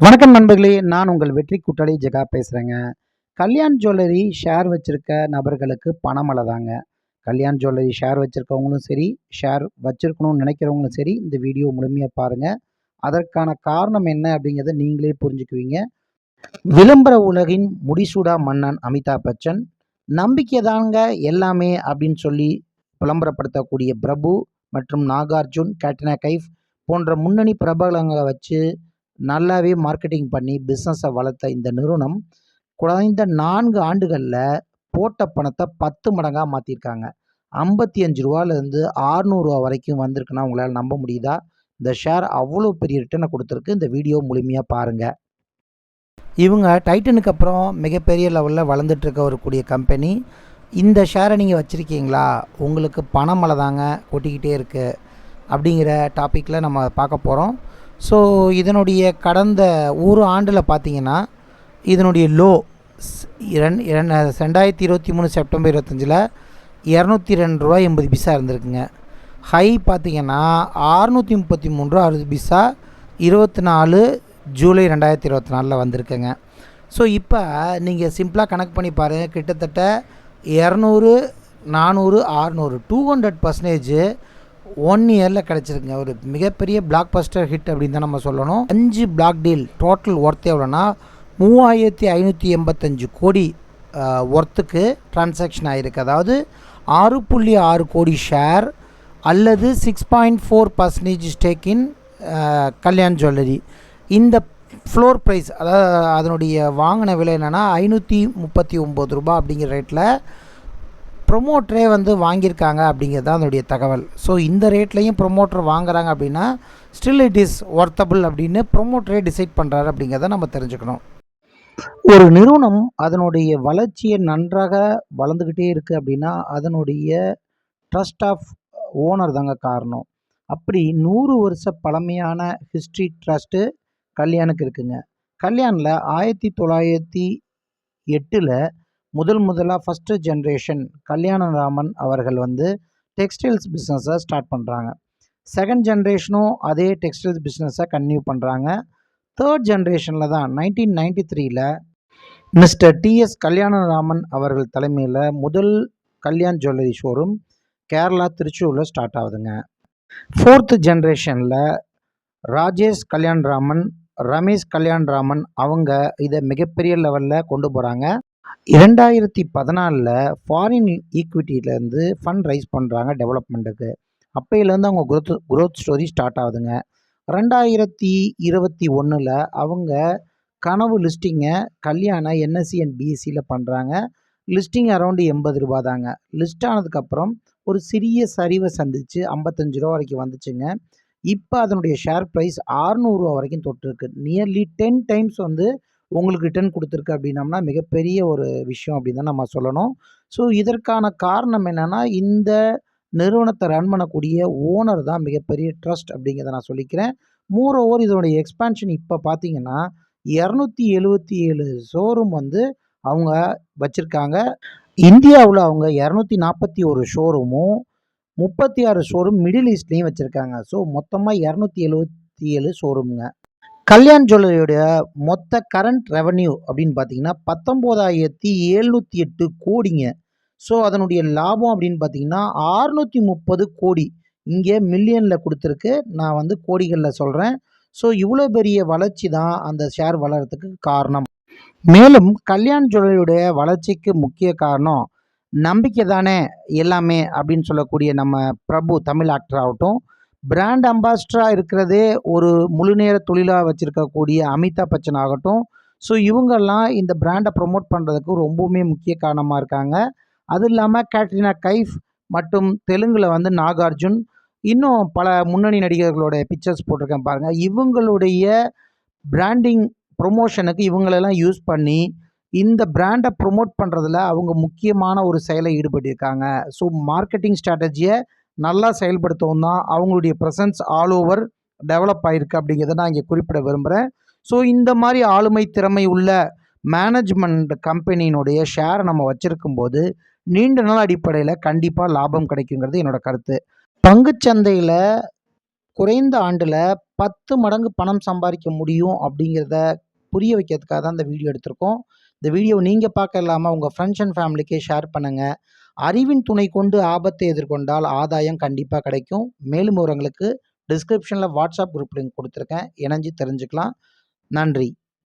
வணக்கம் நண்பர்களே நான் உங்கள் வெற்றி கூட்டாளி ஜெகா பேசுகிறேங்க கல்யாண் ஜுவல்லரி ஷேர் வச்சுருக்க நபர்களுக்கு பணமலை தாங்க கல்யாண் ஜுவல்லரி ஷேர் வச்சுருக்கவங்களும் சரி ஷேர் வச்சுருக்கணும்னு நினைக்கிறவங்களும் சரி இந்த வீடியோ முழுமையாக பாருங்கள் அதற்கான காரணம் என்ன அப்படிங்கிறத நீங்களே புரிஞ்சுக்குவீங்க. விளம்பர உலகின் முடிசூடா மன்னன் அமிதாப் பச்சன் நம்பிக்கை தாங்க எல்லாமே அப்படின்னு சொல்லி விளம்பரப்படுத்தக்கூடிய பிரபு மற்றும் நாகார்ஜுன் கேட்ரினா கைஃப் போன்ற முன்னணி பிரபலங்களை வச்சு நல்லாவே மார்க்கெட்டிங் பண்ணி பிஸ்னஸை வளர்த்த இந்த நிறுவனம் குறைந்த நான்கு ஆண்டுகளில் போட்ட பணத்தை பத்து மடங்காக மாற்றிருக்காங்க ஐம்பத்தி அஞ்சு ரூபாலேருந்து ஆறுநூறுவா வரைக்கும் வந்திருக்குன்னா உங்களால் நம்ப முடியுதா? இந்த ஷேர் அவ்வளோ பெரிய ரிட்டர்னை கொடுத்துருக்கு. இந்த வீடியோ முழுமையாக பாருங்கள் இவங்க டைட்டனுக்கு அப்புறம் மிகப்பெரிய லெவலில் வளர்ந்துட்டுருக்க வரக்கூடிய கம்பெனி இந்த ஷேரை நீங்கள் வச்சுருக்கீங்களா? உங்களுக்கு பணமலை தாங்க கொட்டிக்கிட்டே இருக்குது அப்படிங்கிற டாப்பிக்கில் நம்ம பார்க்க போகிறோம் ஸோ இதனுடைய கடந்த ஒரு ஆண்டில் பார்த்தீங்கன்னா இதனுடைய லோ இரண்டு ரெண்டாயிரத்தி இருபத்தி மூணு செப்டம்பர் இருபத்தஞ்சில் இரநூத்தி ரெண்டு ரூபா எண்பது பைசா இருந்திருக்குங்க. ஹை பார்த்தீங்கன்னா அறுநூற்றி முப்பத்தி மூணு ரூபா அறுபது பைசா இருபத்தி நாலு ஜூலை ரெண்டாயிரத்தி இருபத்தி நாலில் வந்திருக்குங்க. ஸோ இப்போ நீங்கள் சிம்பிளாக கணக்கு பண்ணி பாருங்கள் கிட்டத்தட்ட இரநூறு நானூறு ஆறுநூறு டூ ஹண்ட்ரட் பர்சன்டேஜ் ஒன் இயரில் கிடச்சிருக்குங்க. ஒரு மிகப்பெரிய பிளாக் பஸ்டர் ஹிட் அப்படின்னு தான் நம்ம சொல்லணும். அஞ்சு பிளாக் டீல் டோட்டல் ஒர்த் எவ்வளோன்னா மூவாயிரத்தி ஐநூற்றி எண்பத்தஞ்சு கோடி ஒர்த்துக்கு டிரான்சாக்ஷன் ஆகிருக்கு அதாவது ஆறு புள்ளி ஆறு கோடி ஷேர் அல்லது six point four percentage stake in Kalyan jewellery இந்த ஃப்ளோர் ப்ரைஸ் அதாவது அதனுடைய வாங்கின விலை என்னென்னா ஐநூற்றி முப்பத்தி ஒம்பது ரூபா அப்படிங்கிற ரேட்டில் ப்ரொமோட்டரே வந்து வாங்கியிருக்காங்க அப்படிங்கிறது தான் அதனுடைய தகவல். ஸோ இந்த ரேட்லேயும் ப்ரொமோட்டர் வாங்குறாங்க அப்படின்னா ஸ்டில் இட் இஸ் ஒர்த்தபிள் அப்படின்னு ப்ரொமோட்டரே டிசைட் பண்ணுறாரு அப்படிங்கிறத நம்ம தெரிஞ்சுக்கணும். ஒரு நிறுவனம் அதனுடைய வளர்ச்சியை நன்றாக வளர்ந்துக்கிட்டே இருக்குது அப்படின்னா அதனுடைய ட்ரஸ்ட் ஆஃப் ஓனர் தாங்க காரணம். அப்படி நூறு வருஷ பழமையான ஹிஸ்ட்ரி ட்ரஸ்ட்டு கல்யாணுக்கு இருக்குங்க. கல்யாணில் ஆயிரத்தி தொள்ளாயிரத்தி எட்டில் முதல் முதலாக ஃபஸ்ட்டு ஜென்ரேஷன் கல்யாணராமன் அவர்கள் வந்து டெக்ஸ்டைல்ஸ் பிஸ்னஸை ஸ்டார்ட் பண்ணுறாங்க செகண்ட் ஜென்ரேஷனும் அதே டெக்ஸ்டைல்ஸ் பிஸ்னஸை கன்டினியூ பண்ணுறாங்க தேர்ட் ஜென்ரேஷனில் தான் நைன்டீன் நைன்டி த்ரீல மிஸ்டர் டிஎஸ் கல்யாணராமன் அவர்கள் தலைமையில் முதல் கல்யாண் ஜுவல்லரி ஷோரூம் கேரளா திருச்சூரில் ஸ்டார்ட் ஆகுதுங்க. ஃபோர்த்து ஜென்ரேஷனில் ராஜேஷ் கல்யாண்ராமன் ரமேஷ் கல்யாண்ராமன் அவங்க இதை மிகப்பெரிய லெவலில் கொண்டு போகிறாங்க இரண்டாயிரத்தி பதினாலில் ஃபாரின் ஈக்விட்டியிலேருந்து ஃபண்ட் ரைஸ் பண்ணுறாங்க டெவலப்மெண்ட்டுக்கு அப்போயிலேருந்து அவங்க குரோத் குரோத் ஸ்டோரி ஸ்டார்ட் ஆகுதுங்க. ரெண்டாயிரத்தி இருபத்தி ஒன்றில் அவங்க கனவு லிஸ்டிங்கை கல்யாண என்எஸ்சி அண்ட் பிஎஸ்சியில் பண்ணுறாங்க லிஸ்டிங் அரௌண்டு எண்பது ரூபா தாங்க லிஸ்ட் ஆனதுக்கப்புறம் ஒரு சிறிய சரிவை சந்தித்து ஐம்பத்தஞ்சு ரூபா வரைக்கும் வந்துச்சுங்க. இப்போ அதனுடைய ஷேர் ப்ரைஸ் ஆறுநூறுவா வரைக்கும் தொட்டிருக்கு. நியர்லி டென் டைம்ஸ் வந்து உங்களுக்கு ரிட்டர்ன் கொடுத்துருக்கு அப்படின்னம்னா மிகப்பெரிய ஒரு விஷயம் அப்படின்னு தான் நம்ம சொல்லணும். ஸோ இதற்கான காரணம் என்னென்னா இந்த நிறுவனத்தை ரன் பண்ணக்கூடிய ஓனர் தான் மிகப்பெரிய ட்ரஸ்ட் அப்படிங்கிறத நான் சொல்லிக்கிறேன். மோர் ஓவர் இதனுடைய எக்ஸ்பான்ஷன் இப்போ பார்த்தீங்கன்னா இரநூத்தி எழுபத்தி ஏழு ஷோரூம் வந்து அவங்க வச்சுருக்காங்க. இந்தியாவில் அவங்க இரநூத்தி நாற்பத்தி ஒரு ஷோரூமும் முப்பத்தி ஆறு ஷோரூம் மிடில் ஈஸ்ட்லேயும் வச்சுருக்காங்க. ஸோ மொத்தமாக இரநூத்தி எழுபத்தி ஏழு ஷோரூமுங்க கல்யாண் ஜுவல்லரியோடைய மொத்த கரண்ட் ரெவன்யூ அப்படின்னு பார்த்தீங்கன்னா பத்தொம்போதாயிரத்தி எழுநூற்றி எட்டு கோடிங்க. ஸோ அதனுடைய லாபம் அப்படின்னு பார்த்தீங்கன்னா ஆறுநூற்றி முப்பது கோடி. இங்கே மில்லியனில் கொடுத்துருக்கு. நான் வந்து கோடிகளில் சொல்கிறேன் ஸோ இவ்வளோ பெரிய வளர்ச்சி தான் அந்த ஷேர் வளர்கிறதுக்கு காரணம். மேலும் கல்யாண் ஜுவல்லரியுடைய வளர்ச்சிக்கு முக்கிய காரணம் நம்பிக்கை தானே எல்லாமே அப்படின்னு சொல்லக்கூடிய நம்ம பிரபு தமிழ் ஆக்டர் ஆகட்டும் பிராண்ட் அம்பாஸ்டராக இருக்கிறதே ஒரு முழுநேர தொழிலாக வச்சுருக்கக்கூடிய அமிதாப் பச்சன் ஆகட்டும். ஸோ இவங்கெல்லாம் இந்த பிராண்டை ப்ரொமோட் பண்ணுறதுக்கு ரொம்பவுமே முக்கிய காரணமாக இருக்காங்க. அது இல்லாமல் கேட்ரினா கைஃப் மற்றும் தெலுங்கில் வந்து நாகார்ஜுன். இன்னும் பல முன்னணி நடிகர்களோட பிக்சர்ஸ் போட்டிருக்கேன் பாருங்கள் இவங்களுடைய பிராண்டிங் ப்ரொமோஷனுக்கு இவங்களெல்லாம் யூஸ் பண்ணி இந்த பிராண்டை ப்ரொமோட் பண்ணுறதுல அவங்க முக்கியமான ஒரு செயலை ஈடுபட்டிருக்காங்க. ஸோ மார்க்கெட்டிங் ஸ்ட்ராட்டஜியை நல்லா செயல்படுத்தவும் தான் அவங்களுடைய ப்ரெசன்ஸ் ஆல் ஓவர் டெவலப் ஆகிருக்கு அப்படிங்கிறத நான் இங்கே குறிப்பிட விரும்புகிறேன் ஸோ இந்த மாதிரி ஆளுமை திறமை உள்ள மேனேஜ்மெண்ட் கம்பெனியினுடைய ஷேரை நம்ம வச்சுருக்கும் போது நீண்ட நாள் அடிப்படையில் கண்டிப்பாக லாபம் கிடைக்குங்கிறது என்னோடய கருத்து. பங்குச்சந்தையில் குறைந்த ஆண்டில் 10 மடங்கு பணம் சம்பாதிக்க முடியும் அப்படிங்கிறத புரிய வைக்கிறதுக்காக தான் இந்த வீடியோ எடுத்திருக்கோம். இந்த வீடியோ நீங்கள் பார்க்க இல்லாமல் உங்கள் ஃப்ரெண்ட்ஸ் அண்ட் ஃபேமிலிக்கே ஷேர் பண்ணுங்கள் அறிவின் துணை கொண்டு ஆபத்தை எதிர்கொண்டால் ஆதாயம் கண்டிப்பாக கிடைக்கும். மேலும் விவரங்களுக்கு டிஸ்கிரிப்ஷனில் வாட்ஸ்அப் குரூப் லிங்க் கொடுத்துருக்கேன் இணைஞ்சு தெரிஞ்சுக்கலாம். நன்றி.